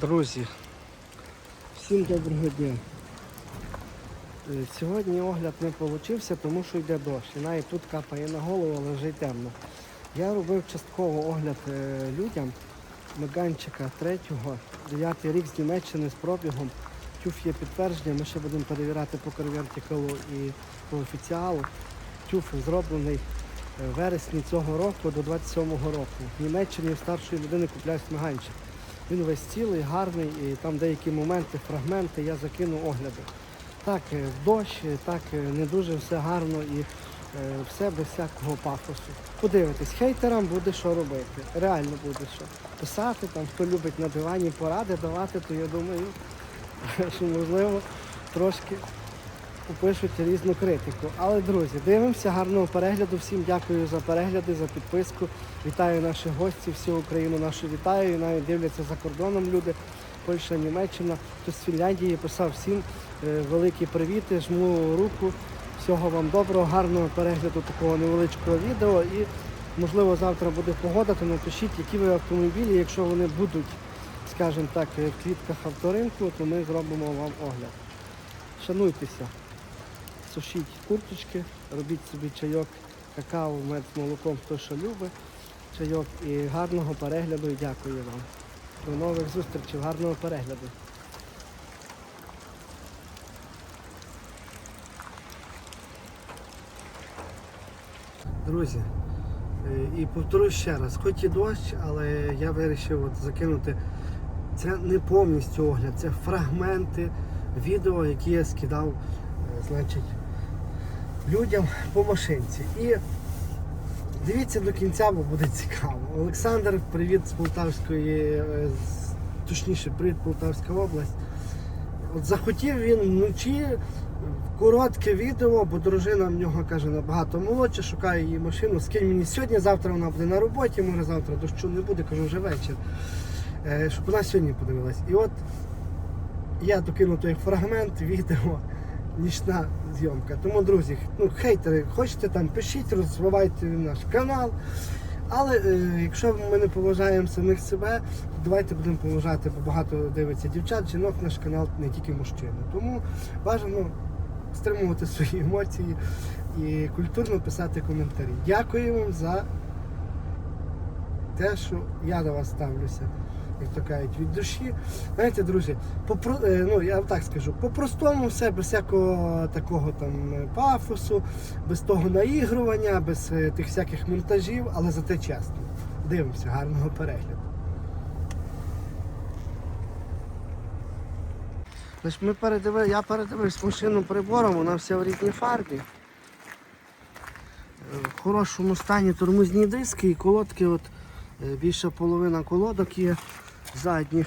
Друзі, всім доброго дня. Е, Сьогодні огляд не вийшов, тому що йде дощ. І навіть тут капає на голову, але вже й темно. Я робив частково огляд е, людям Меганчика 3-го, 9 рік з Німеччини з пробігом. Тюф є підтвердження, ми ще будемо перевіряти по карвертикалу і по офіціалу. Тюф зроблений е, в вересні цього року до 27-го року. В Німеччині у старшої людини купляють Меганчик. Він весь цілий, гарний, і там деякі моменти, фрагменти я закину огляди. Так, е, дощ, е, так е, не дуже все гарно і все без всякого пафосу. Подивитись, хейтерам буде що робити. Реально буде що. Писати, там, хто любить на дивані поради давати, то я думаю, що можливо трошки попишуть різну критику. Але, друзі, дивимося, гарного перегляду. Всім дякую за перегляди, за підписку. Вітаю наших гостів, всю Україну нашу вітаю. І навіть дивляться за кордоном люди. Польща, Німеччина, хтось з Фінляндії писав всім е, великі привіти, жму руку. Всього вам доброго, гарного перегляду такого невеличкого відео. І можливо завтра буде погода, то напишіть, які ви автомобілі, якщо вони будуть, скажімо так, в квітках авторинку, то ми зробимо вам огляд. Шануйтеся сушіть курточки, робіть собі чайок, какао, мед з молоком, хто що любить, чайок і гарного перегляду і дякую вам. До нових зустрічей, гарного перегляду. Друзі, е, і повторюю ще раз, хоч і дощ, але я вирішив от закинути це не повністю огляд, це фрагменти відео, які я скидав е, значить, людям по машинці. І дивіться до кінця, бо буде цікаво. Олександр, привіт з Полтавської, е, точніше, привіт Полтавська область. От захотів він вночі коротке відео, бо дружина в нього каже набагато молодша, шукає її машину. Скинь мені сьогодні, завтра вона буде на роботі, може завтра дощу не буде, кажу вже вечір. Е, Щоб вона сьогодні подивилась. І от я докину той фрагмент відео, нічна зйомка. Тому, друзі, ну, хейтери, хочете там, пишіть, розвивайте наш канал. Але е, якщо ми не поважаємо самих себе, то давайте будемо поважати, бо багато дивиться дівчат, жінок наш канал не тільки мужчини. Тому бажано стримувати свої емоції і культурно писати коментарі. Дякую вам за те, що я до вас ставлюся, як то кажуть, від душі. Знаєте, друзі, попро... е, ну я так скажу, по-простому все, без всякого такого там е, пафосу, без того наігрування, без е, тих всяких монтажів, але зате чесно. Дивимося, гарного перегляду. Ми передиви... Я передивився машину прибором, вона вся в рідній фарбі. В хорошому стані тормозні диски і колодки, от більша половина колодок є задніх,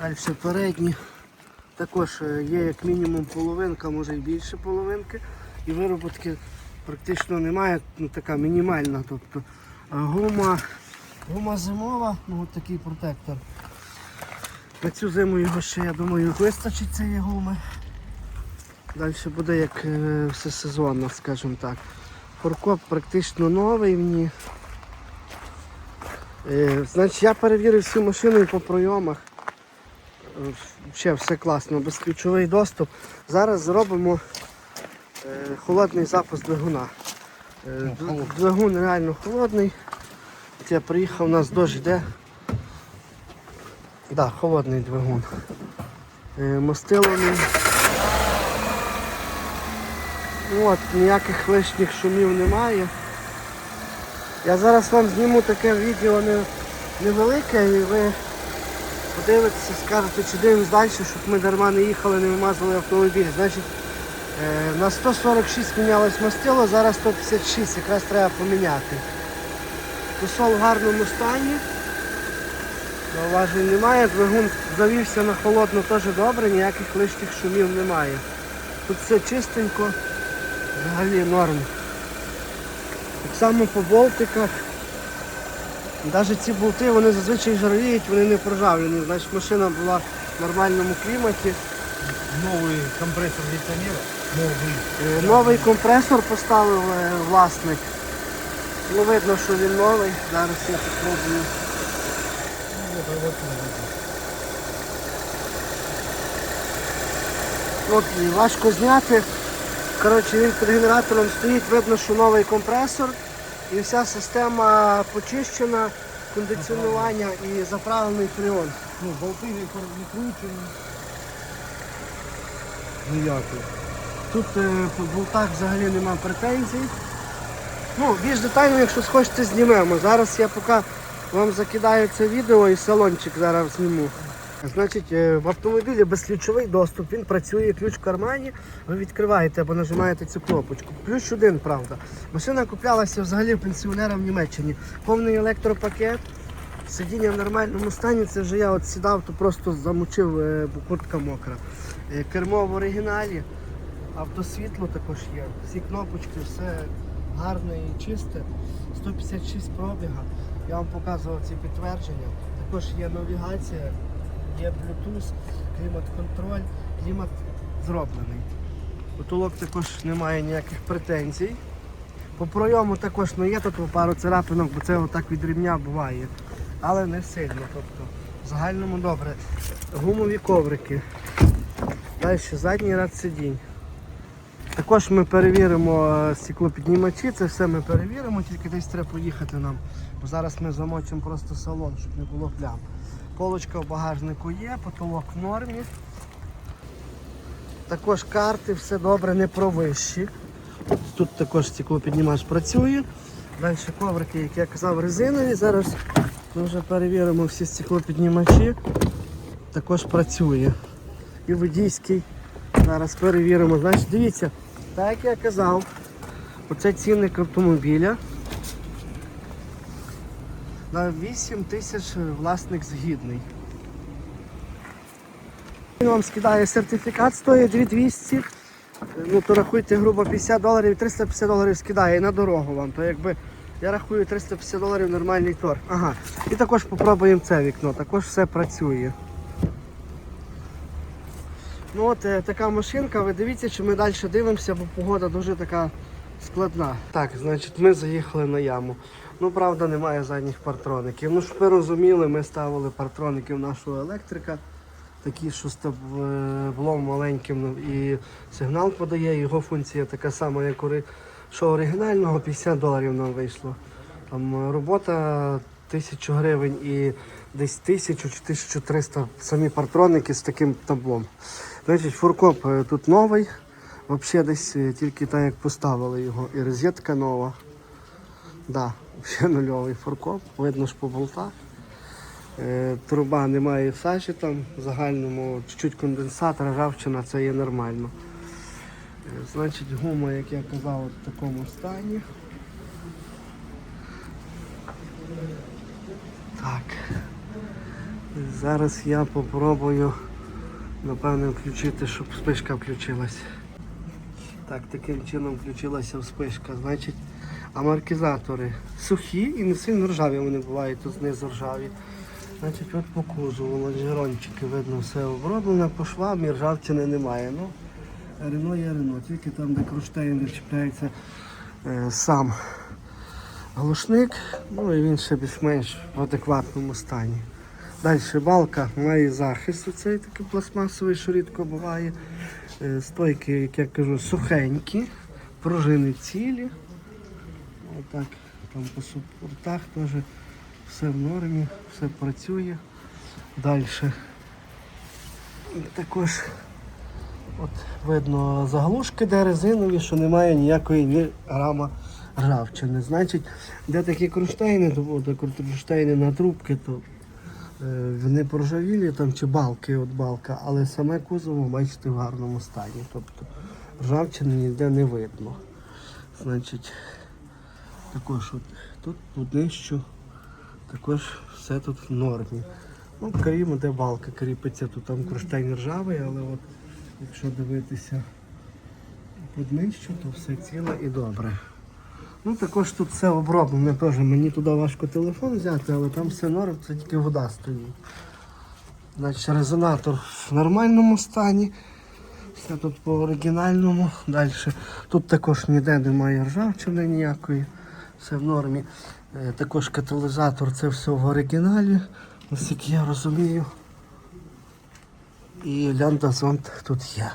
далі передні. Також е, є як мінімум половинка, може і більше половинки. І вироботки практично немає, ну така мінімальна. Тобто е, гума, гума зимова, ну от такий протектор. На цю зиму його ще, я думаю, вистачить цієї гуми. Далі буде як е, все сезонно, скажімо так. Форкоп практично новий в ній. Е, значить, я перевірив всю машину по пройомах. Е, Ще все класно, безключовий доступ. Зараз зробимо е, холодний запуск двигуна. Е, Двигун реально холодний. От я приїхав, у нас дощ йде. Так, да, холодний двигун. Е, Мастило. От, ніяких лишніх шумів немає. Я зараз вам зніму таке відео невелике і ви подивитеся, скажете, чи дивимось далі, щоб ми дарма не їхали, не вимазали автомобіль. Значить, е, на 146 мінялось мастило, зараз 156, якраз треба поміняти. Тусол в гарному стані. Зауважень немає, двигун завівся на холодно теж добре, ніяких лишніх шумів немає. Тут все чистенько, взагалі норм. Саме по болтиках. Навіть ці болти вони зазвичай жарвіють, вони не прожавлені. Значить машина була в нормальному кліматі. Новий компресор ліцонера. Новий е, Новий компресор поставив е, власник. Ну Видно, що він новий. Зараз я спробую. От, важко зняти. Коротше, Він під генератором стоїть, видно, що новий компресор. І вся система почищена, кондиціонування і заправлений фреон. Ну, болти не кручені. Ніякий. Тут е, по болтах взагалі нема претензій. Ну, більш детально, якщо схочете, знімемо. Зараз я поки вам закидаю це відео і салончик зараз зніму. Значить, е, в автомобілі безключовий доступ, він працює, ключ в кармані, ви відкриваєте або нажимаєте цю кнопочку. Ключ один, правда. Машина куплялася взагалі пенсіонера в Німеччині. Повний електропакет, сидіння в нормальному стані, це вже я от сідав, то просто замочив, е, куртка мокра. Е, Кермо в оригіналі, автосвітло також є. Всі кнопочки, все гарне і чисте. 156 пробіга. Я вам показував ці підтвердження. Також є навігація, є Bluetooth, клімат-контроль, клімат зроблений. Потолок також немає ніяких претензій. По пройому також ну, є тут пару царапинок, бо це отак від рівня буває. Але не сильно. Тобто, в загальному добре. Гумові коврики. Далі задній ряд сидінь. Також ми перевіримо е, стеклопіднімачі, це все ми перевіримо, тільки десь треба поїхати нам. Бо зараз ми замочимо просто салон, щоб не було плям. Полочка в багажнику є, потолок в нормі. Також карти, все добре, не провищі. Тут також стеклопіднімач працює. Далі коврики, як я казав, резинові. Зараз ми вже перевіримо всі стеклопіднімачі. Також працює. І водійський. Зараз перевіримо. Значить, дивіться, так як я казав, оце цінник автомобіля. На 8 тисяч власник згідний. Він вам скидає сертифікат, стоїть 2200. Ну то рахуйте, грубо 50 доларів, 350 доларів скидає на дорогу вам. То якби я рахую 350 доларів нормальний торг. Ага. І також попробуємо це вікно, також все працює. Ну от е, така машинка, ви дивіться, чи ми далі дивимося, бо погода дуже така складна. Так, значить, ми заїхали на яму. Ну, правда, немає задніх партроників. Ну, щоб ви розуміли, ми ставили партроників нашого електрика. Такі, що з таблом маленьким ну, і сигнал подає. Його функція така сама, як у що оригінального, 50 доларів нам вийшло. Там е, робота 1000 гривень і десь 1000 чи 1300 самі партроники з таким таблом. Значить, фуркоп е, тут новий. Взагалі десь е, тільки так як поставили його. І розетка нова. Да, взагалі нульовий фуркоп. Видно ж по болтах. Е, Труба немає сажі там в загальному, чуть-чуть конденсат, ржавчина, це є нормально. Е, Значить, гума, як я казав, в такому стані. Так. Зараз я попробую, напевне, включити, щоб спишка включилась. Так, таким чином включилася вспишка. Значить, амортизатори сухі і не сильно ржаві вони бувають, тут знизу ржаві. Значить, от по кузову лонжерончики видно все оброблено, по швам і ржавчини немає. Ну, Рено є Рено, тільки там, де кронштейн чіпляється е, сам глушник, ну і він ще більш-менш в адекватному стані. Далі балка має захист, оцей такий пластмасовий, що рідко буває. Е, Стойки, як я кажу, сухенькі, пружини цілі. Отак, там по супортах теж все в нормі, все працює. Далі. Також от видно заглушки, де резинові, що немає ніякої ні грама ржавчини. Значить, де такі кронштейни, то кронштейни на трубки, то е, вони поржавілі там чи балки, от балка, але саме кузово бачите в гарному стані. Тобто ржавчини ніде не видно. Значить, також от, тут, тут нижче, також все тут в нормі. Ну, крім де балка кріпиться, тут там кронштейн ржавий, але от якщо дивитися під нижче, то все ціле і добре. Ну також тут все оброблене теж. Мені туди важко телефон взяти, але там все норм, це тільки вода стоїть. Значить, резонатор в нормальному стані. Все тут по оригінальному. Далі. Тут також ніде немає ржавчини ніякої. Все в нормі. Е, Також каталізатор це все в оригіналі, наскільки я розумію. І лянда зонт тут є.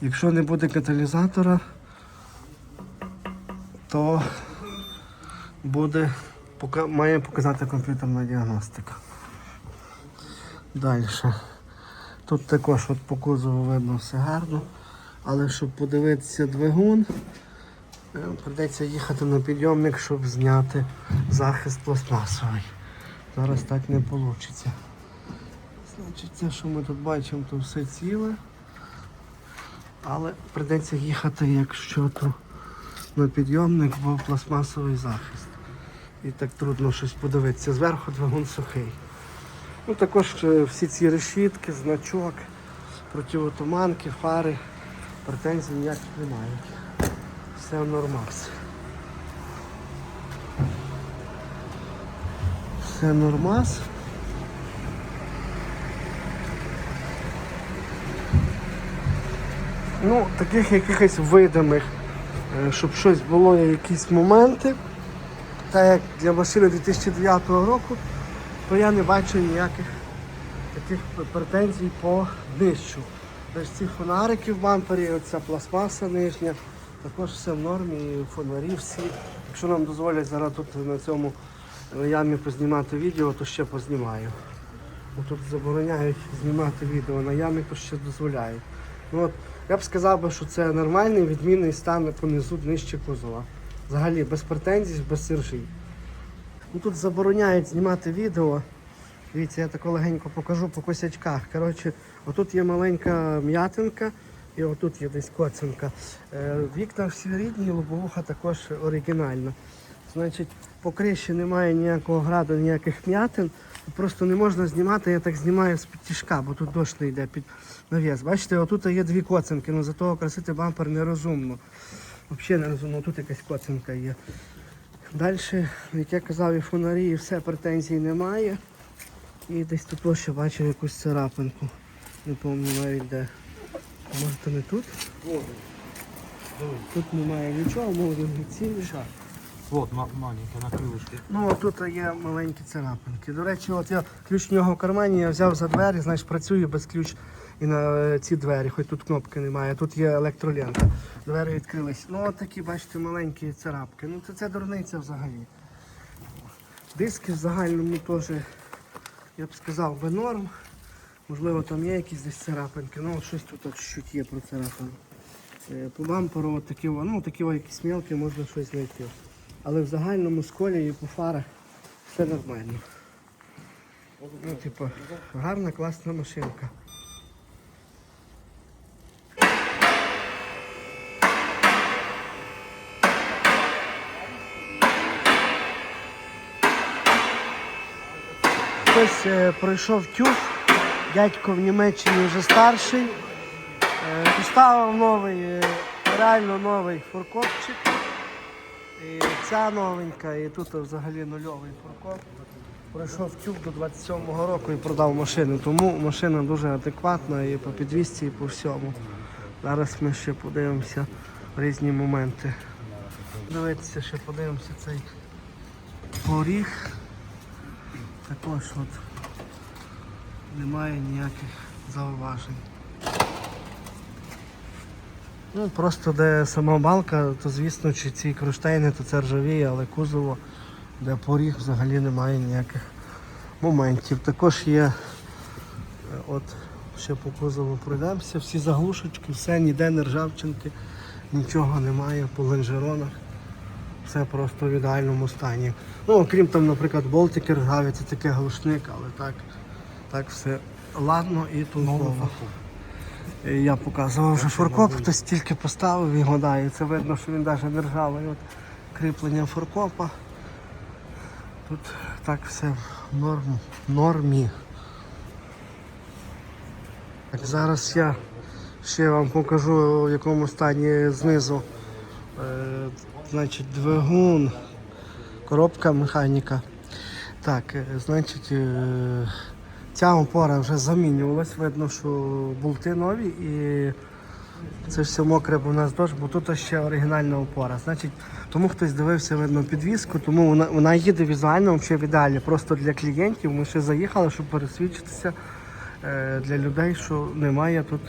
Якщо не буде каталізатора, то буде, має показати комп'ютерна діагностика. Далі. Тут також от по кузову видно все гарно, але щоб подивитися двигун, е, прийдеться їхати на підйомник, щоб зняти захист пластмасовий. Зараз так не вийде. Значить, це, що ми тут бачимо, то все ціле. Але прийдеться їхати, якщо то на підйомник, бо пластмасовий захист. І так трудно щось подивитися. Зверху двигун сухий. Ну, також е, всі ці решітки, значок, противотуманки, фари, претензій ніяких немає. Все нормас. Все нормас. Ну, таких якихось видимих, е, щоб щось було, якісь моменти. Так як для машини 2009 року, то я не бачу ніяких таких претензій по днищу. Тобто ці фонарики в бампері, оця пластмаса нижня, також все в нормі, фонарі всі. Якщо нам дозволять зараз тут на цьому ямі познімати відео, то ще познімаю. Бо Тут забороняють знімати відео на ямі, то ще дозволяють. Ну, от, я б сказав, би, що це нормальний відмінний стан понизу нижче кузова. Взагалі без претензій, без сержі. Ну, тут забороняють знімати відео. Дивіться, я тако легенько покажу по косячках. Коротше, отут є маленька м'ятинка і отут є десь коцинка. Е, Вікна всі рідні, лобовуха також оригінальна. Значить, по криші немає ніякого граду, ніяких м'ятин. Просто не можна знімати, я так знімаю з-під тяжка, бо тут дощ не йде під навіс. Бачите, отут є дві коцинки, але зато окрасити бампер нерозумно. Взагалі нерозумно, тут якась коцинка є. Далі, як я казав, і фонарі, і все, претензій немає. І десь тут ще бачив якусь царапинку. Не пам'ятаю навіть де. Може то не тут? Тут немає нічого, може цілі. Вот, ма- маленькая на крылышке. Ну, от тут є маленькі царапинки. До речі, от я ключ в нього в кармані, я взяв за двері, знаєш, працюю без ключ і на е, ці двері, хоч тут кнопки немає, тут є електролента. Двері відкрились. Ну, от такі, бачите, маленькі царапки. Ну, це, це дурниця взагалі. Диски в загальному теж, я б сказав, би норм. Можливо, там є якісь десь царапинки, ну щось тут от чуть є про царапини. Е, По бамперу от такі, ну, такі якісь мелкі можна щось знайти. Але в загальному з колії по фарах все нормально. Ну, типу, гарна, класна машинка. Хтось е, пройшов тюф, дядько в Німеччині вже старший. Е, поставив новий, е, реально новий фуркопчик. І ця новенька, і тут взагалі нульовий фуркоп. Пройшов тюк до 27-го року і продав машину. Тому машина дуже адекватна і по підвісці, і по всьому. Зараз ми ще подивимося в різні моменти. Дивіться, ще подивимося цей поріг. Також от немає ніяких зауважень. Ну, просто де сама балка, то звісно, чи ці кронштейни, то це ржавіє, але кузово, де поріг взагалі немає ніяких моментів. Також є, е, от ще по кузову пройдемося, всі заглушечки, все, ніде не ржавчинки, нічого немає по лонжеронах. Все просто в ідеальному стані. Ну, окрім там, наприклад, болтики ржаві, це таке глушник, але так, так все ладно і толково. Е, Я показував вже фуркоп, хтось тільки поставив його, да, і це видно, що він навіть не ржавий. От кріплення фуркопа. Тут так все в норм, нормі. Так, зараз я ще вам покажу, в якому стані знизу. Е, значить, двигун, коробка механіка. Так, е, значить, е, ця опора вже замінювалась, видно, що болти нові і це все мокре, бо у нас дощ, бо тут ще оригінальна опора. Значить, тому хтось дивився, видно, підвіску, тому вона, вона їде візуально взагалі в ідеалі. Просто для клієнтів ми ще заїхали, щоб пересвідчитися е, для людей, що немає тут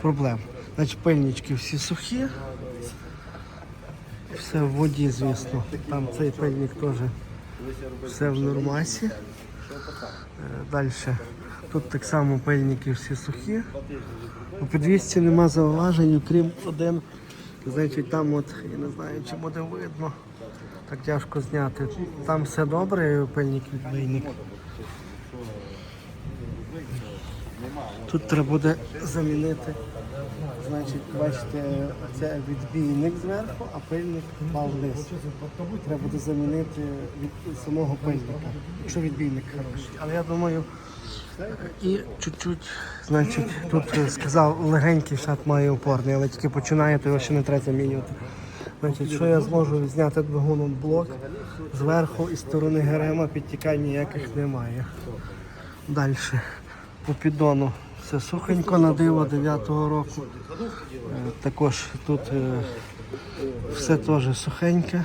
проблем. Значить, пильнички всі сухі. Все в воді, звісно. Там цей пильник теж все в нормасі. Далі. Тут так само пильники всі сухі. У підвісці нема зауважень, окрім один. Значить, там от, я не знаю, чи буде видно. Так тяжко зняти. Там все добре, пильник відбийник. Тут треба буде замінити. Значить, бачите, це відбійник зверху, а пильник впав вниз. Треба буде замінити від самого пильника, якщо відбійник хороший. Але я думаю, і чуть-чуть, значить, тут сказав, легенький шат має опорний, але тільки починає, то його ще не треба замінювати. Значить, що я зможу зняти двигуном блок зверху і сторони ГРМа підтікань ніяких немає. Далі. По піддону все сухенько на диво 9-го року. Е, Також тут е, все теж сухеньке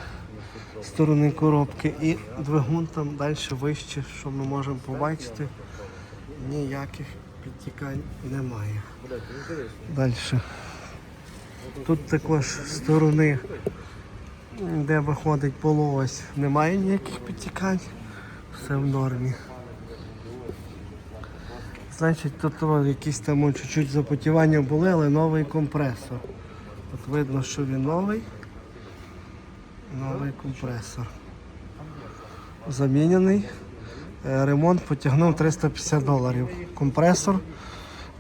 сторони коробки і двигун там далі вище, що ми можемо побачити. Ніяких підтікань немає. Далі. Тут також сторони, де виходить полуось, немає ніяких підтікань. Все в нормі. Значить, тут якісь там чуть-чуть запотівання були, але новий компресор. От видно, що він новий. Новий компресор. Замінений. Е, Ремонт потягнув 350 доларів. Компресор,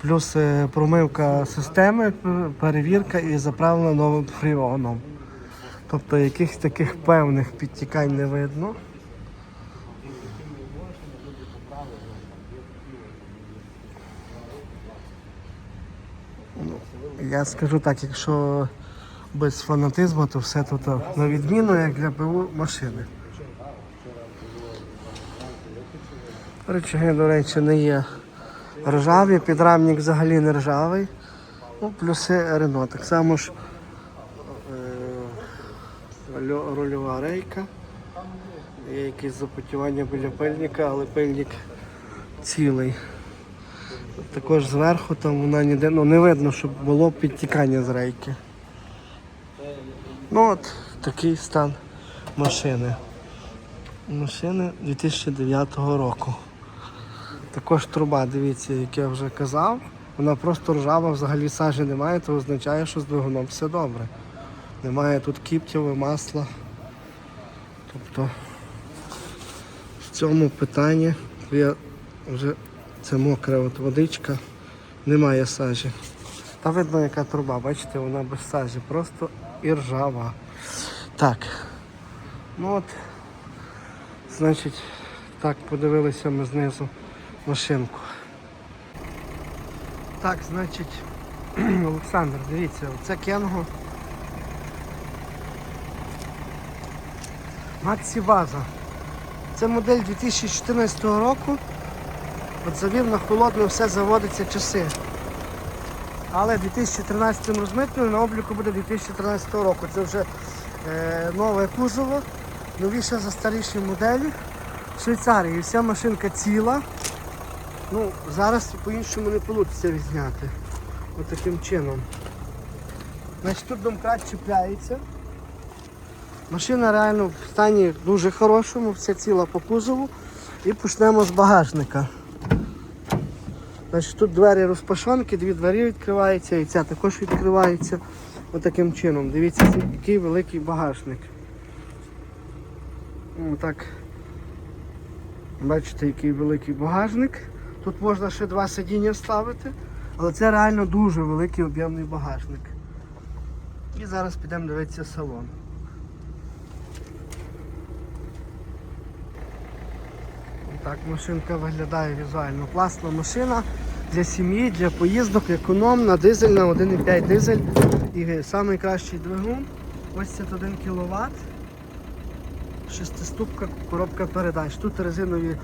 плюс е, промивка системи, перевірка і заправлена новим фріоном. Тобто якихось таких певних підтікань не видно. Я скажу так, якщо без фанатизму, то все тут на відміну, як для БУ машини. Речаги, до речі, не є ржаві, підрамник взагалі не ржавий. Ну, плюси Рено. Так само ж е, рульова рейка. Є якісь запотівання біля пильника, але пильник цілий. Також зверху там вона ніде ну, не видно, щоб було підтікання з рейки. Ну от такий стан машини. Машини 2009 року. Також труба, дивіться, як я вже казав. Вона просто ржава, взагалі сажі немає, то означає, що з двигуном все добре. Немає тут кіптєве масла. Тобто в цьому питанні я вже це мокра от водичка, немає сажі. Та видно, яка труба, бачите, вона без сажі, просто і ржава. Так. Ну от, значить, так, подивилися ми знизу машинку. Так, значить, Олександр, дивіться, це Кенго. Максі База. Це модель 2014 року. От завів на холодно все заводиться часи. Але 2013 розмитнений на обліку буде 2013 року. Це вже е, нове кузово, новіше за старіші моделі. В Швейцарії вся машинка ціла. Ну, зараз по-іншому не вийде відзняти. Ось таким чином. Значить, тут домкрат чіпляється. Машина реально в стані дуже хорошому, вся ціла по кузову. І почнемо з багажника. Значить, тут двері розпашонки, дві двері відкриваються і ця також відкривається отаким чином. Дивіться, який великий багажник. Так. Бачите, який великий багажник. Тут можна ще два сидіння ставити, але це реально дуже великий об'ємний багажник. І зараз підемо дивитися салон. Так машинка виглядає візуально. Класна машина для сім'ї, для поїздок, економна, дизельна, 1,5 дизель. І найкращий двигун. 81 кВт. Шестиступка коробка передач. Тут резинові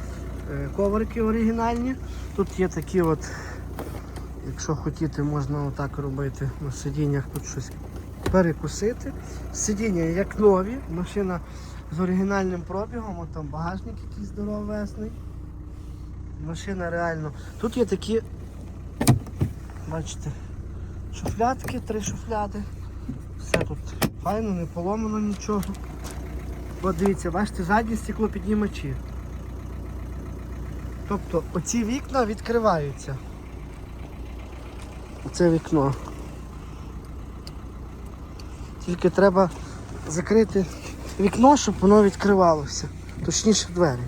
е, коврики оригінальні. Тут є такі от, якщо хотіти, можна отак робити на сидіннях, тут щось перекусити. Сидіння як нові, машина з оригінальним пробігом, от там багажник якийсь здоровезний. Машина реально. Тут є такі, бачите, Шуфлядки, три шуфляди. Все тут файно, не поломано нічого. От дивіться, бачите, задні стеклопіднімачі. Тобто оці вікна відкриваються. Оце вікно. Тільки треба закрити вікно, щоб воно відкривалося. Точніше двері.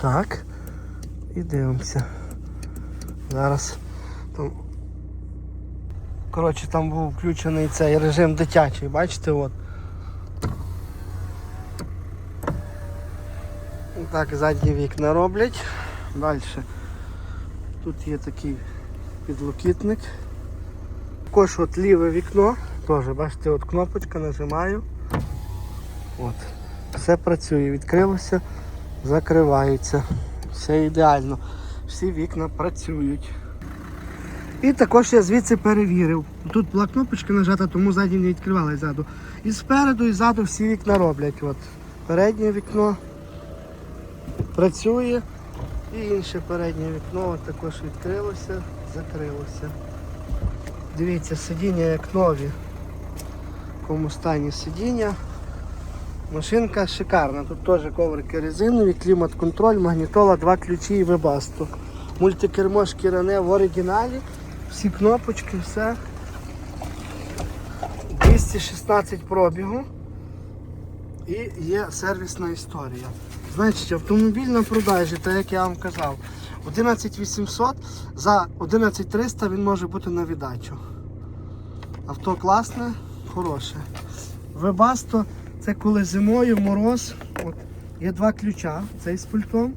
Так. І дивимося. Зараз там. Коротше, там був включений цей режим дитячий, бачите, от. Так, задні вікна роблять. Далі. Тут є такий підлокітник. Також от ліве вікно. Теж, бачите, от кнопочка, нажимаю. От. Все працює, відкрилося, закривається. Все ідеально. Всі вікна працюють. І також я звідси перевірив. Тут була кнопочка нажата, тому ззаді не відкривали ззаду. І спереду, і ззаду всі вікна роблять. От. Переднє вікно працює. І інше переднє вікно от також відкрилося, закрилося. Дивіться, сидіння як нові. В якому стані сидіння. Машинка шикарна. Тут теж коврики резинові, клімат-контроль, магнітола, два ключі і вебасто. Мультикермо шкіряне в оригіналі. Всі кнопочки, все. 216 пробігу. І є сервісна історія. Значить, автомобіль на продажі, так як я вам казав, 11800 за 11300 він може бути на віддачу. Авто класне, хороше. Вебасто це коли зимою мороз. От, є два ключа, цей з пультом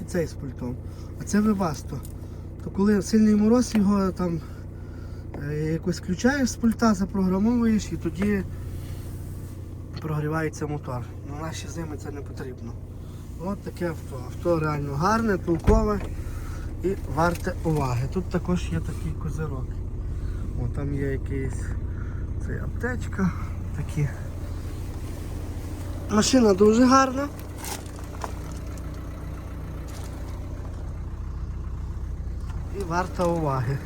і цей з пультом. А це вебасто. То коли сильний мороз, його там е, якось включаєш з пульта, запрограмовуєш і тоді прогрівається мотор. На наші зими це не потрібно. От таке авто. Авто реально гарне, толкове і варте уваги. Тут також є такий козирок. О, там є якийсь цей аптечка. Такі. Машина дуже гарна. Варта уваги.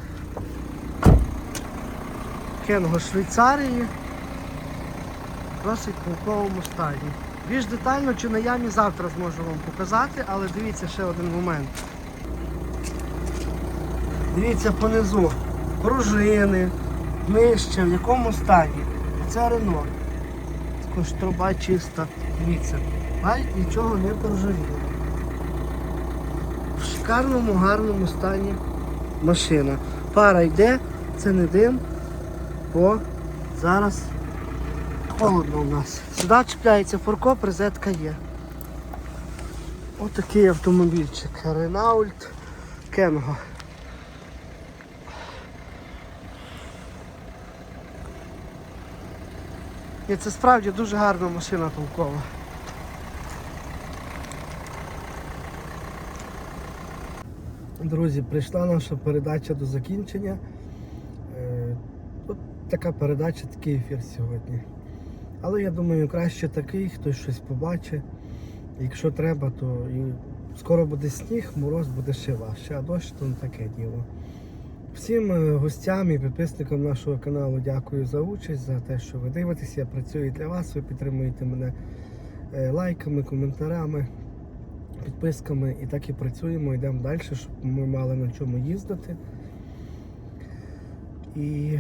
Кенго Швейцарії. Досить полковому стані. Більш детально чи на ямі завтра зможу вам показати, але дивіться ще один момент. Дивіться понизу. Пружини, нижче, в якому стані. Це Рено. Також труба чиста. Дивіться. Навіть нічого не поржавіло. В шикарному, гарному стані машина. Пара йде, це не дим, бо зараз холодно у нас. Сюди чіпляється форкоп, розетка є. Отакий автомобільчик. Renault Кенго. Це справді дуже гарна машина толкова. Друзі, прийшла наша передача до закінчення. Е, От така передача, такий ефір сьогодні. Але я думаю, краще такий, хтось щось побачить. Якщо треба, то і скоро буде сніг, мороз буде ще важче, а дощ то не таке діло. Всім е, гостям і підписникам нашого каналу дякую за участь, за те, що ви дивитесь. Я працюю для вас, ви підтримуєте мене е, лайками, коментарями, підписками. І так і працюємо, йдемо далі, щоб ми мали на чому їздити. І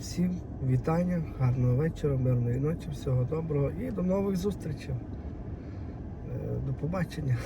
всім вітання, гарного вечора, мирної ночі, всього доброго і до нових зустрічей. Е, До побачення.